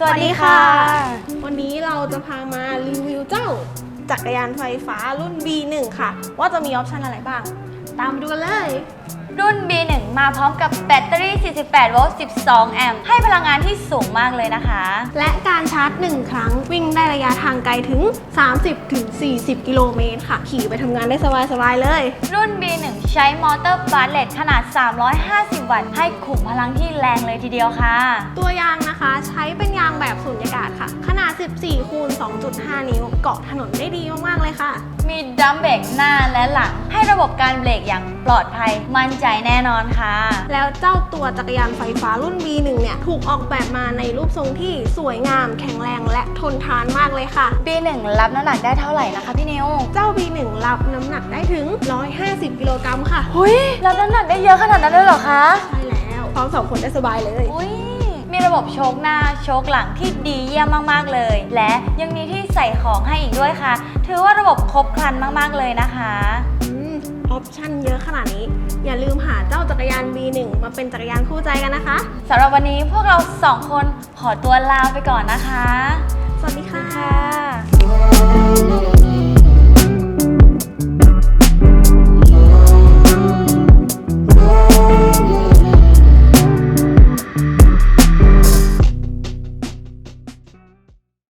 สวัสดีค่ะ วันนี้เราจะพามารีวิวเจ้าจักรยานไฟฟ้ารุ่น B1 ค่ะ ว่าจะมีออปชันอะไรบ้าง ตามมาดูกันเลย รุ่น B1 มาพร้อมกับแบตเตอรี่ 48 โวลต์ 12 แอมป์ ให้พลังงานที่สูงมากเลยนะคะ และการชาร์จ 1 ครั้งวิ่งได้ระยะทางไกลถึง 30-40 กิโลเมตรค่ะ ขี่ไปทำงานได้สบายๆเลย รุ่น B1 ใช้มอเตอร์บาร์เลตขนาด 350 วัตต์ ให้ขุมพลังที่แรงเลยทีเดียวค่ะ ตัวยางนะคะใช้ 14 คูณ 2.5 นิ้ว เกาะถนนได้ดีมากๆเลยค่ะ มีดัมเบรกหน้าและหลัง ให้ระบบการเบรกอย่างปลอดภัย มั่นใจแน่นอนค่ะ แล้วเจ้าตัวจักรยานไฟฟ้ารุ่น B1 เนี่ย ถูกออกแบบมาในรูปทรงที่สวยงาม แข็งแรงและทนทานมากเลยค่ะ B1 รับน้ำหนักได้เท่าไหร่นะคะพี่นิว เจ้า B1 รับน้ำหนักได้ถึง 150 กิโลกรัมค่ะ หุยรับน้ำหนักได้เยอะขนาดนั้นเลยเหรอคะ ใช่แล้วพร้อมสองคนได้สบายเลย อุ้ยมี ระบบโชคหน้าโชคหลังที่ดีเยี่ยมมากๆเลย และยังมีที่ใส่ของให้อีกด้วยค่ะ ถือว่าระบบครบครันมากๆเลยนะคะอืมออปชั่นเยอะขนาดนี้ อย่าลืมหาเจ้าจักรยาน B1 มาเป็นจักรยานคู่ใจกันนะคะสำหรับวันนี้พวกเราสองคนขอตัวลาไปก่อนนะคะ สวัสดีค่ะค่ะ